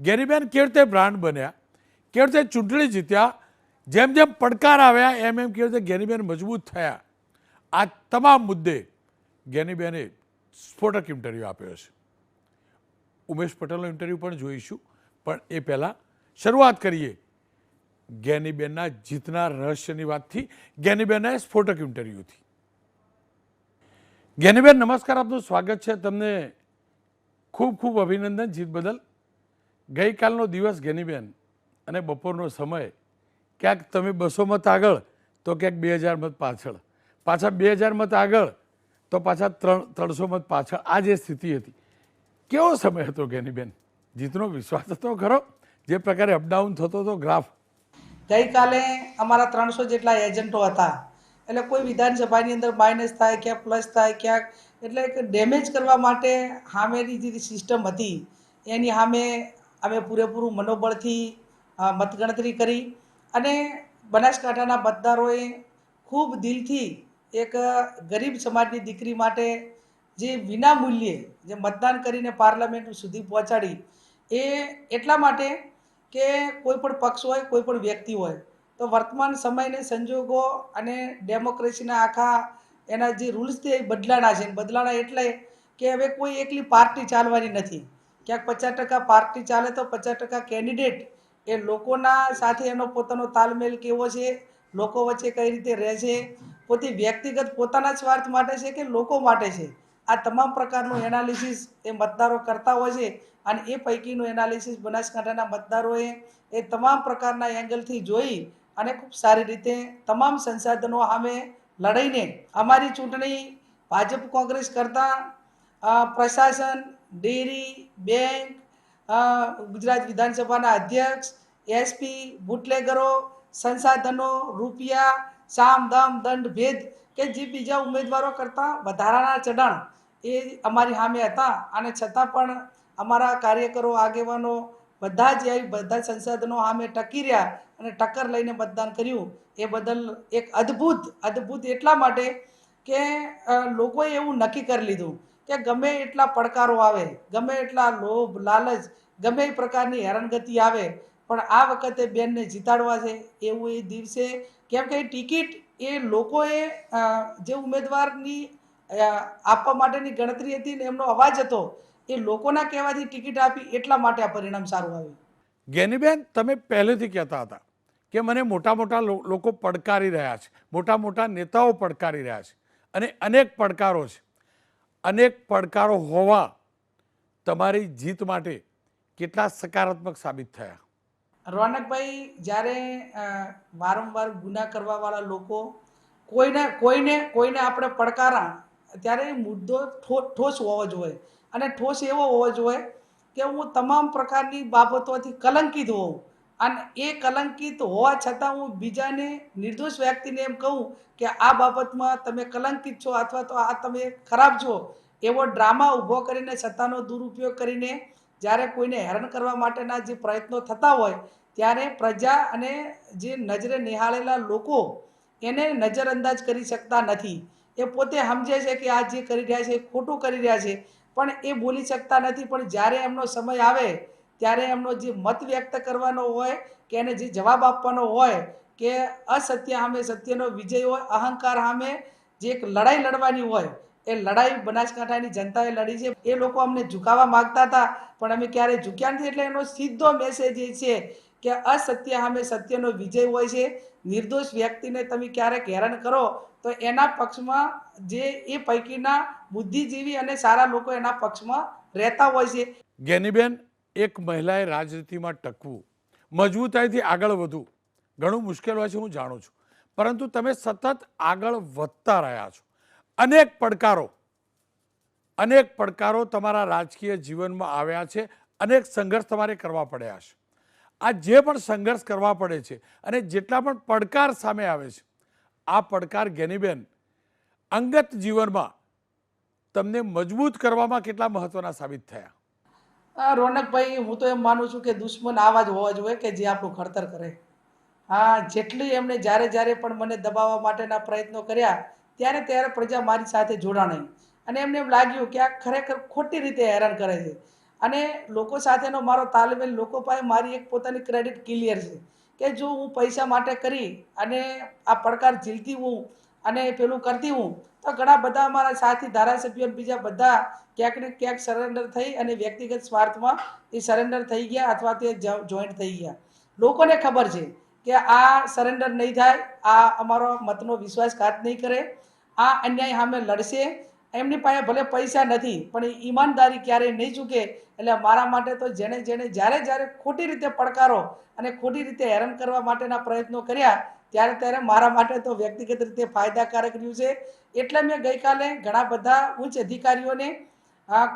ગેરીબેન કેવી રીતે બ્રાન્ડ બન્યા? કેવી રીતે ચૂંટણી જીત્યા? જેમ જેમ પડકાર આવ્યા, એમ એમ કેવી રીતે ગેનીબેન મજબૂત થયા? આ તમામ મુદ્દે ગેનીબેને સ્ફોટક ઇન્ટરવ્યૂ આપ્યો છે. ઉમેશ પટેલનો ઇન્ટરવ્યૂ પણ જોઈશું. પણ એ પહેલાં શરૂઆત કરીએ ગેનીબેનના જીતના રહસ્યની વાતથી. ગેનીબેનના સ્ફોટક ઇન્ટરવ્યૂથી. ગેનીબેન નમસ્કાર. આપનું સ્વાગત છે. તમને ખૂબ ખૂબ અભિનંદન જીત બદલ. ગઈકાલનો દિવસ ગેનીબેન, અને બપોરનો સમય. ક્યાંક તમે બસો મત આગળ, તો ક્યાંક બે હજાર મત પાછળ. પાછા બે હજાર મત આગળ, તો પાછા ત્રણ, ત્રણસો મત પાછળ. આ જે સ્થિતિ હતી. કેવો સમય હતો ગેનીબેન? જીતનો વિશ્વાસ હતો ખરો? જે પ્રકારે અપડાઉન થતો હતો ગ્રાફ ગઈકાલે અમારા ત્રણસો જેટલા એજન્ટો હતા. એટલે કોઈ વિધાનસભાની અંદર માઇનસ થાય, ક્યાંક પ્લસ થાય, ક્યાંક. એટલે ડેમેજ કરવા માટે સામેની જે સિસ્ટમ હતી, એની સામે અમે પૂરેપૂરું મનોબળથી મતગણતરી કરી અને બનાસકાંઠાના મતદારોએ ખૂબ દિલથી એક ગરીબ સમાજની દીકરી માટે જે વિના મૂલ્યે જે મતદાન કરીને પાર્લામેન્ટ સુધી પહોંચાડી, એ એટલા માટે કે કોઈ પણ પક્ષ હોય, કોઈ પણ વ્યક્તિ હોય, તો વર્તમાન સમયને સંજોગો અને ડેમોક્રેસીના આખા એના જે રૂલ્સ છે એ બદલાણા છે. બદલાણા એટલે કે હવે કોઈ એકલી પાર્ટી ચાલવાની નથી. ક્યાંક પચાસ ટકા પાર્ટી ચાલે તો પચાસ ટકા કેન્ડિડેટ એ લોકોના સાથે એનો પોતાનો તાલમેલ કેવો છે, લોકો વચ્ચે કઈ રીતે રહે છે, પોતે વ્યક્તિગત પોતાના સ્વાર્થ માટે છે કે લોકો માટે છે? આ તમામ પ્રકારનું એનાલિસિસ એ મતદારો કરતા હોય છે અને એ પૈકીનું એનાલિસિસ બનાસકાંઠાના મતદારોએ એ તમામ પ્રકારના એંગલથી જોઈ અને ખૂબ સારી રીતે તમામ સંસાધનો સામે લડાઈને અમારી ચૂંટણી ભાજપ કોંગ્રેસ કરતાં પ્રશાસન ડેરી, બેંક ગુજરાત વિધાનસભાના અધ્યક્ષ એસપી બુટલેગરો, સંસાધનો, રૂપિયા, સામ, દામ, દંડ, ભેદ કે જે બીજા ઉમેદવારો કરતાં વધારાના ચઢાણ એ અમારી સામે હતા. અને છતાં પણ અમારા કાર્યકરો, આગેવાનો બધા જ આવી બધા સંસાધનો સામે ટકી રહ્યા અને ટક્કર લઈને મતદાન કર્યું. એ બદલ એક અદ્ભુત અદ્ભુત એટલા માટે કે લોકોએ એવું નક્કી કરી લીધું કે ગમે એટલા પડકારો આવે, ગમે એટલા લોભ, લાલચ, ગમે એ પ્રકારની હેરાનગતિ આવે, પણ આ વખતે બેનને જીતાડવા છે. એવું એ દિવસે, કેમ કે ટિકિટ એ લોકોએ જે ઉમેદવારની આપવા માટેની ગણતરી હતી ને એમનો અવાજ હતો, એ લોકોના કહેવાથી ટિકિટ આપી એટલા માટે આ પરિણામ સારું આવ્યું. ગેનીબેન, તમે પહેલેથી કહેતા હતા કે મને મોટા મોટા લોકો પડકારી રહ્યા છે, મોટા મોટા નેતાઓ પડકારી રહ્યા છે અને અનેક પડકારો છે. અનેક પડકારો હોવા તમારી જીત માટે કેટલા સકારાત્મક સાબિત થયા? રોનકભાઈ, જ્યારે વારંવાર ગુના કરવાવાળા લોકો કોઈને કોઈને કોઈને આપણે પડકારા, ત્યારે મુદ્દો ઠોસ હોવો જોઈએ અને ઠોસ એવો હોવો જોઈએ કે હું તમામ પ્રકારની બાબતોથી કલંકિત હોઉં. અને એ કલંકિત હોવા છતાં હું બીજાને નિર્દોષ વ્યક્તિને એમ કહું કે આ બાબતમાં તમે કલંકિત છો અથવા તો આ તમે ખરાબ છો, એવો ડ્રામા ઊભો કરીને સત્તાનો દુરુપયોગ કરીને જ્યારે કોઈને હેરાન કરવા માટેના જે પ્રયત્નો થતા હોય, ત્યારે પ્રજા અને જે નજરે નિહાળેલા લોકો એને નજરઅંદાજ કરી શકતા નથી. એ પોતે સમજે છે કે આ જે કરી રહ્યા છે એ ખોટું કરી રહ્યા છે, પણ એ બોલી શકતા નથી. પણ જ્યારે એમનો સમય આવે ત્યારે એમનો જે મત વ્યક્ત કરવાનો હોય કે એને જે જવાબ આપવાનો હોય કે અસત્ય સામે સત્યનો વિજય હોય, અહંકાર સામે જે એક લડાઈ લડવાની હોય, એ લડાઈ બનાસકાંઠાની જનતાએ લડી છે. એ લોકો અમને ઝુકાવવા માંગતા હતા, પણ અમે ક્યારેય ઝુક્યા નથી. એટલે એનો સીધો મેસેજ એ છે કે અસત્ય સામે સત્યનો વિજય હોય છે. નિર્દોષ વ્યક્તિને તમે ક્યારેક હેરાન કરો તો એના પક્ષમાં જે એ પૈકીના બુદ્ધિજીવી અને સારા લોકો એના પક્ષમાં રહેતા હોય છે. ગેનીબેન એક મહિલાએ રાજનીતિમાં ટકવું, મજબૂતાઈથી આગળ વધવું, ઘણું મુશ્કેલ હોય છે હું જાણું છું. પરંતુ તમે સતત આગળ વધતા રહ્યા છો. અનેક પડકારો અનેક પડકારો તમારા રાજકીય જીવનમાં આવ્યા છે, અનેક સંઘર્ષ તમારે કરવા પડ્યા છે. આ જે પણ સંઘર્ષ કરવા પડે છે અને જેટલા પણ પડકાર સામે આવે છે, આ પડકાર ગેનીબેન, અંગત જીવનમાં તમને મજબૂત કરવામાં કેટલા મહત્વના સાબિત થયા? રોનકભાઈ, હું તો એમ માનું છું કે દુશ્મન આવા જ હોવા જોઈએ કે જે આપણું ખડતર કરે. હા, જેટલી એમણે જ્યારે જ્યારે પણ મને દબાવવા માટેના પ્રયત્નો કર્યા, ત્યારે ત્યારે પ્રજા મારી સાથે જોડાણી અને એમને એમ લાગ્યું કે આ ખરેખર ખોટી રીતે હેરાન કરે છે. અને લોકો સાથેનો મારો તાલમેલ, લોકો પાસે મારી એક પોતાની ક્રેડિટ ક્લિયર છે કે જો હું પૈસા માટે કરી અને આ પડકાર ઝીલતી હું અને પેલું કરતી હું, તો ઘણા બધા અમારા સાથી ધારાસભ્યો બીજા બધા ક્યાંક ને ક્યાંક સરેન્ડર થઈ અને વ્યક્તિગત સ્વાર્થમાં એ સરેન્ડર થઈ ગયા અથવા તે જોઈન્ટ થઈ ગયા. લોકોને ખબર છે કે આ સરેન્ડર નહીં થાય, આ અમારો મતનો વિશ્વાસઘાત નહીં કરે, આ અન્યાય સામે લડશે એમની પાસે ભલે પૈસા નથી, પણ ઈમાનદારી ક્યારેય નહીં ચૂકે. એટલે મારા માટે તો જેણે જેણે જ્યારે જ્યારે ખોટી રીતે પડકારો અને ખોટી રીતે હેરાન કરવા માટેના પ્રયત્નો કર્યા, ત્યારે ત્યારે મારા માટે તો વ્યક્તિગત રીતે ફાયદાકારક રહ્યું છે. એટલે મેં ગઈકાલે ઘણા બધા ઉચ્ચ અધિકારીઓને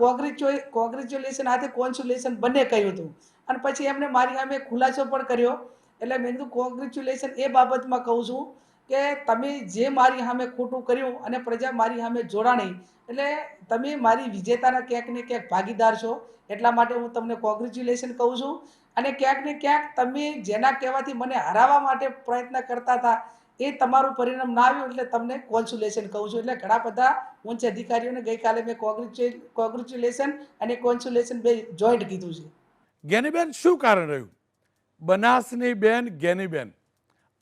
કોંગ્રેચ્યુ, કોંગ્રેચ્યુલેશન હાથે કોન્સ્યુલેશન બંને કહ્યું હતું. અને પછી એમને મારી સામે ખુલાસો પણ કર્યો. એટલે મેં કીધું કોંગ્રેચ્યુલેશન એ બાબતમાં કહું છું કે તમે જે મારી સામે ખોટું કર્યું અને પ્રજા મારી સામે જોડાણી, એટલે તમે મારી વિજેતાના ક્યાંક ને ક્યાંક ભાગીદાર છો. એટલા માટે હું તમને કોંગ્રેચ્યુલેશન કહું છું. અને ક્યાંક ને ક્યાંક તમે જેના કહેવાથી મને હરાવવા માટે પ્રયત્ન કરતા હતા, એ તમારું પરિણામ ના આવ્યું એટલે તમને કોન્સ્યુલેશન કહું છું. એટલે ઘણા બધા ઉચ્ચ અધિકારીઓને ગઈકાલે મેં કોંગ્રેચ્યુ કોંગ્રેચ્યુલેશન અને કોન્સ્યુલેશન બે જોઈન્ટ કીધું છે. ગેનીબેન, શું કારણ રહ્યું? બનાસની બેન જ્ઞાનીબેન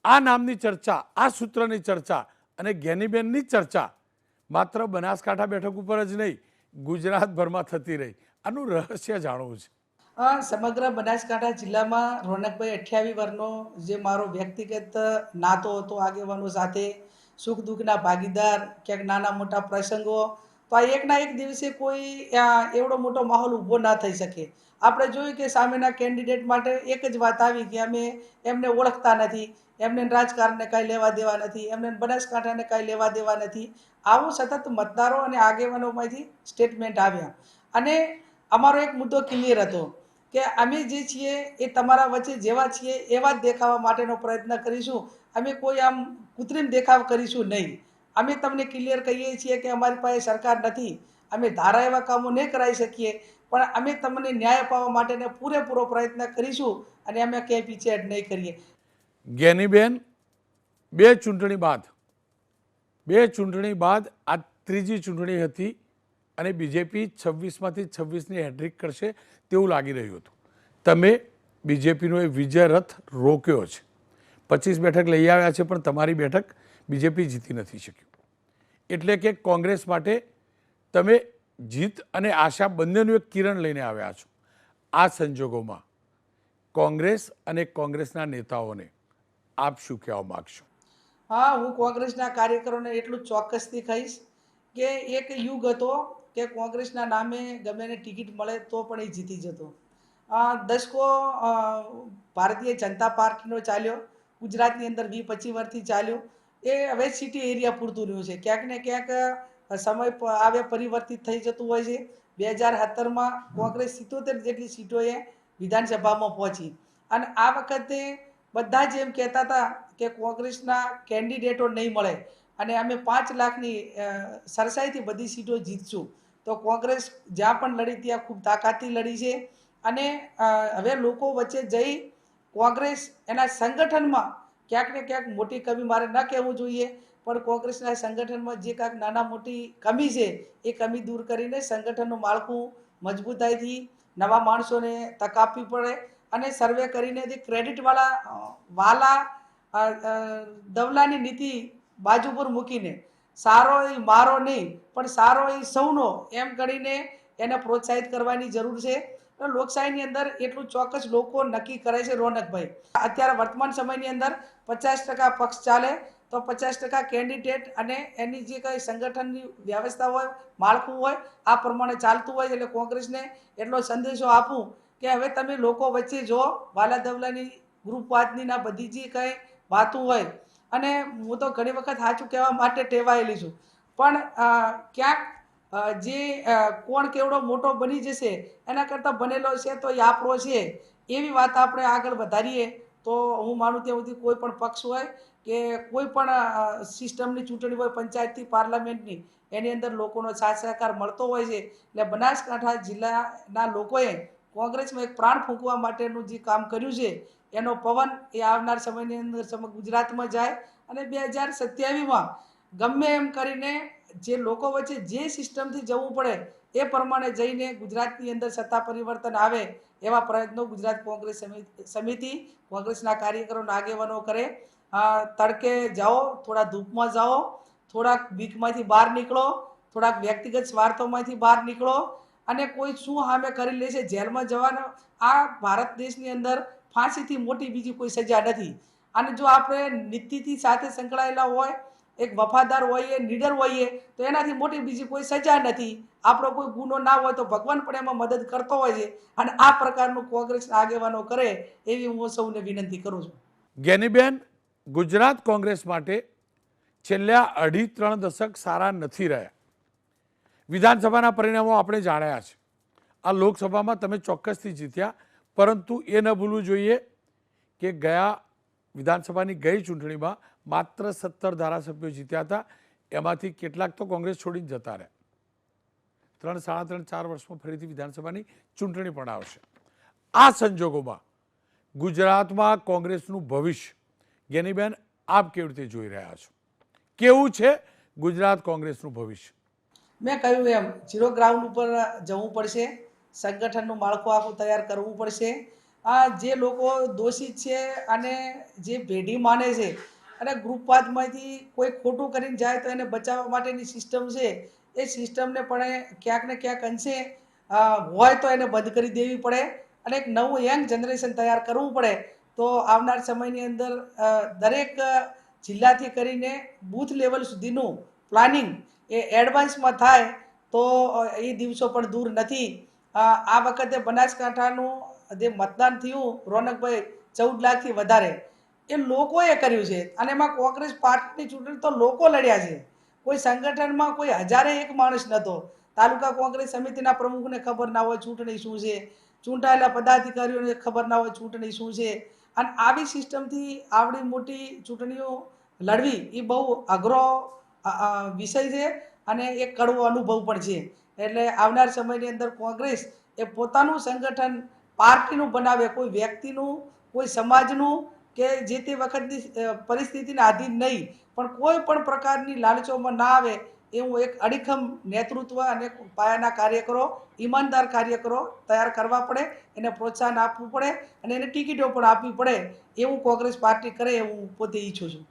આ નામની ચર્ચા, આ સૂત્રની ચર્ચા અને જ્ઞાનીબેનની ચર્ચા માત્ર બનાસકાંઠા બેઠક ઉપર જ નહીં, ગુજરાતભરમાં થતી રહી. આનું રહસ્ય જાણવું છે. સમગ્ર બનાસકાંઠા જિલ્લામાં રોનકભાઈ અઠ્યાવીસ વર્ષનો જે મારો વ્યક્તિગત નાતો હતો, આગેવાનો સાથે સુખ દુઃખના ભાગીદાર, ક્યાંક નાના મોટા પ્રસંગો તો આ એકના એક દિવસે કોઈ એવડો મોટો માહોલ ઊભો ના થઈ શકે. આપણે જોયું કે સામેના કેન્ડિડેટ માટે એક જ વાત આવી કે અમે એમને ઓળખતા નથી, એમને રાજકારણને કાંઈ લેવા દેવા નથી, એમને બનાસકાંઠાને કાંઈ લેવા દેવા નથી. આવું સતત મતદારો અને આગેવાનોમાંથી સ્ટેટમેન્ટ આવ્યા. અને અમારો એક મુદ્દો ક્લિયર હતો કે અમે જે છીએ એ તમારા વચ્ચે જેવા છીએ એવા જ દેખાવા માટેનો પ્રયત્ન કરીશું. અમે કોઈ આમ કૃત્રિમ દેખાવ કરીશું નહીં. અમે તમને ક્લિયર કહીએ છીએ કે અમારી પાસે સરકાર નથી. અમે ધારા એવા કામો નહીં કરાવી શકીએ. પણ અમે તમને ન્યાય અપાવવા માટેને પૂરેપૂરો પ્રયત્ન કરીશું અને અમે ક્યાંય પીછેહટ નહીં કરીએ. જ્ઞાનીબેન બે ચૂંટણી બાદ, બે ચૂંટણી બાદ આ ત્રીજી ચૂંટણી હતી અને બીજેપી છવ્વીસમાંથી છવ્વીસની હેડ્રિક કરશે તેવું લાગી રહ્યું હતું. તમે બીજેપીનો એ વિજય રથ રોક્યો છે. પચીસ બેઠક લઈ આવ્યા છે, પણ તમારી બેઠક બીજેપી જીતી નથી શક્યું. એટલે કે કોંગ્રેસ માટે તમે જીત અને આશા બંનેનું એક કિરણ લઈને આવ્યા છો. આ સંજોગોમાં કોંગ્રેસ અને કોંગ્રેસના નેતાઓને આપ શું કહેવા માગશો? હા હું કોંગ્રેસના કાર્યકરોને એટલું ચોક્કસથી કહીશ કે એક યુગ હતો કે કોંગ્રેસના નામે ગમે એને ટિકિટ મળે તો પણ એ જીતી જતો. અ, દશકો ભારતીય જનતા પાર્ટીનો ચાલ્યો ગુજરાતની અંદર વી પચીસ વર્ષથી ચાલ્યો. એ હવે સિટી એરિયા પૂરતું રહ્યું છે. ક્યાંક ને ક્યાંક સમય આવે પરિવર્તિત થઈ જતું હોય છે. બે હજાર સત્તરમાં કોંગ્રેસ સિત્તોતેર જેટલી સીટોએ વિધાનસભામાં પહોંચી. અને આ વખતે બધા જ એમ કહેતા હતા કે કોંગ્રેસના કેન્ડિડેટો નહીં મળે. અને અમે પાંચ લાખની સરસાઈથી બધી સીટો જીતશું. તો કોંગ્રેસ જ્યાં પણ લડી ત્યાં ખૂબ તાકાતથી લડી છે. અને હવે લોકો વચ્ચે જઈ કોંગ્રેસ એના સંગઠનમાં ક્યાંક ને ક્યાંક મોટી કમી મારે ન કહેવું જોઈએ, પણ કોંગ્રેસના સંગઠનમાં જે કાંઈક નાના મોટી કમી છે, એ કમી દૂર કરીને સંગઠનનું માળખું મજબૂતાઈથી નવા માણસોને તક આપવી પડે અને સર્વે કરીને જે ક્રેડિટવાળા વાલા દવલાની નીતિ બાજુ પર મૂકીને સારો એ મારો નહીં, પણ સારો એ સૌનો એમ કરીને એને પ્રોત્સાહિત કરવાની જરૂર છે. લોકશાહીની અંદર એટલું ચોક્કસ લોકો નક્કી કરે છે રોનકભાઈ. અત્યારે વર્તમાન સમયની અંદર પચાસ ટકા પક્ષ ચાલે, તો પચાસ ટકા કેન્ડિડેટ અને એની જે કંઈ સંગઠનની વ્યવસ્થા હોય, માળખું હોય, આ પ્રમાણે ચાલતું હોય એટલે કોંગ્રેસને એટલો સંદેશો આપું કે હવે તમે લોકો વચ્ચે જો વાલા દવલાની ગ્રુપવાદની ના બધી જે કંઈ વાતું હોય, અને હું તો ઘણી વખત સાચું કહેવા માટે ટેવાયેલી છું. પણ ક્યાંક જે કોણ કેવડો મોટો બની જશે, એના કરતાં બનેલો છે તો એ આપણો છે. એવી વાત આપણે આગળ વધારીએ તો હું માનું ત્યાં સુધી કોઈ પણ પક્ષ હોય કે કોઈ પણ સિસ્ટમની ચૂંટણી હોય પંચાયતથી પાર્લામેન્ટની, એની અંદર લોકોનો સાથ સહકાર મળતો હોય છે. એટલે બનાસકાંઠા જિલ્લાના લોકોએ કોંગ્રેસમાં એક પ્રાણ ફૂંકવા માટેનું જે કામ કર્યું છે, એનો પવન એ આવનાર સમયની અંદર સમગ્ર ગુજરાતમાં જાય. અને બે હજાર સત્યાવીસમાં ગમે એમ કરીને જે લોકો વચ્ચે જે સિસ્ટમથી જવું પડે એ પ્રમાણે જઈને ગુજરાતની અંદર સત્તા પરિવર્તન આવે એવા પ્રયત્નો ગુજરાત કોંગ્રેસ સમિતિ, કોંગ્રેસના કાર્યકરો, આગેવાનો કરે. તડકે જાઓ, થોડા ધૂપમાં જાઓ, થોડાક બીકમાંથી બહાર નીકળો, થોડાક વ્યક્તિગત સ્વાર્થોમાંથી બહાર નીકળો અને કોઈ શું સામે કરી લે છે જેલમાં જવાનો, આ ભારત દેશની અંદર ફાંસીથી મોટી બીજી કોઈ સજા નથી. અને જો આપણે નીતિથી સાથે સંકળાયેલા હોય એક વફાદાર હોઈએ નીડર હોઈએ તો એનાથી મોટી બીજી કોઈ સજા નથી. આપણો કોઈ ગુનો ના હોય તો ભગવાન પણ એમાં મદદ કરતો હોય છે અને આ પ્રકારનું કોંગ્રેસના આગેવાનો કરે એવી હું સૌને વિનંતી કરું છું. જ્ઞાનીબેન ગુજરાત કોંગ્રેસ માટે છેલ્લા અઢી ત્રણ દશક સારા નથી રહ્યા. વિધાનસભાના પરિણામો આપણે જાણ્યા છે. આ લોકસભામાં તમે ચોક્કસથી જીત્યા, પરંતુ એ ન ભૂલવું જોઈએ કે ગયા વિધાનસભાની ગઈ ચૂંટણીમાં માત્ર સત્તર ધારાસભ્યો જીત્યા હતા. એમાંથી કેટલાક તો કોંગ્રેસ છોડીને જતા રહ્યા. ત્રણ, સાડા ત્રણ, ચાર વર્ષમાં ફરીથી વિધાનસભાની ચૂંટણી પણ આવશે. આ સંજોગોમાં ગુજરાતમાં કોંગ્રેસનું ભવિષ્ય, ગેનીબેન, આપ કેવી રીતે જોઈ રહ્યા છો? કેવું છે ગુજરાત કોંગ્રેસનું ભવિષ્ય? મેં કહ્યું એમ, ઝીરો ગ્રાઉન્ડ ઉપર જવું પડશે, સંગઠનનું માળખું આખું તૈયાર કરવું પડશે. આ જે લોકો દોષિત છે અને જે પેઢી માને છે અને ગ્રુપવાદમાંથી કોઈ ખોટું કરીને જાય તો એને બચાવવા માટેની સિસ્ટમ છે. એ સિસ્ટમને પણ ક્યાંક ને ક્યાંક અંશે હોય તો એને બંધ કરી દેવી પડે અને એક નવું યંગ જનરેશન તૈયાર કરવું પડે. તો આવનાર સમયની અંદર દરેક જિલ્લાથી કરીને બૂથ લેવલ સુધીનું પ્લાનિંગ એ એડવાન્સમાં થાય તો એ દિવસો પણ દૂર નથી. આ વખતે બનાસકાંઠાનું જે મતદાન થયું, રોનકભાઈ ચૌદ લાખથી વધારે. એ લોકોએ કર્યું છે. અને એમાં કોંગ્રેસ પાર્ટીની ચૂંટણી તો લોકો લડ્યા છે. કોઈ સંગઠનમાં કોઈ હજારે એક માણસ નહોતો તાલુકા કોંગ્રેસ સમિતિના પ્રમુખને ખબર ના હોય ચૂંટણી શું છે. ચૂંટાયેલા પદાધિકારીઓને ખબર ના હોય ચૂંટણી શું છે. અને આવી સિસ્ટમથી આવડી મોટી ચૂંટણીઓ લડવી એ બહુ અઘરો વિષય છે અને એક કડવો અનુભવ પણ છે. એટલે આવનાર સમયની અંદર કોંગ્રેસ એ પોતાનું સંગઠન પાર્ટીનું બનાવે, કોઈ વ્યક્તિનું, કોઈ સમાજનું કે જે તે વખતની પરિસ્થિતિને આધીન નહીં, પણ કોઈ પણ પ્રકારની લાલચોમાં ના આવે એવું એક અડીખમ નેતૃત્વ અને પાયાના કાર્યકરો, ઈમાનદાર કાર્યકરો તૈયાર કરવા પડે, એને પ્રોત્સાહન આપવું પડે અને એને ટિકિટો પણ આપવી પડે એવું કોંગ્રેસ પાર્ટી કરે એવું પોતે ઈચ્છું છું.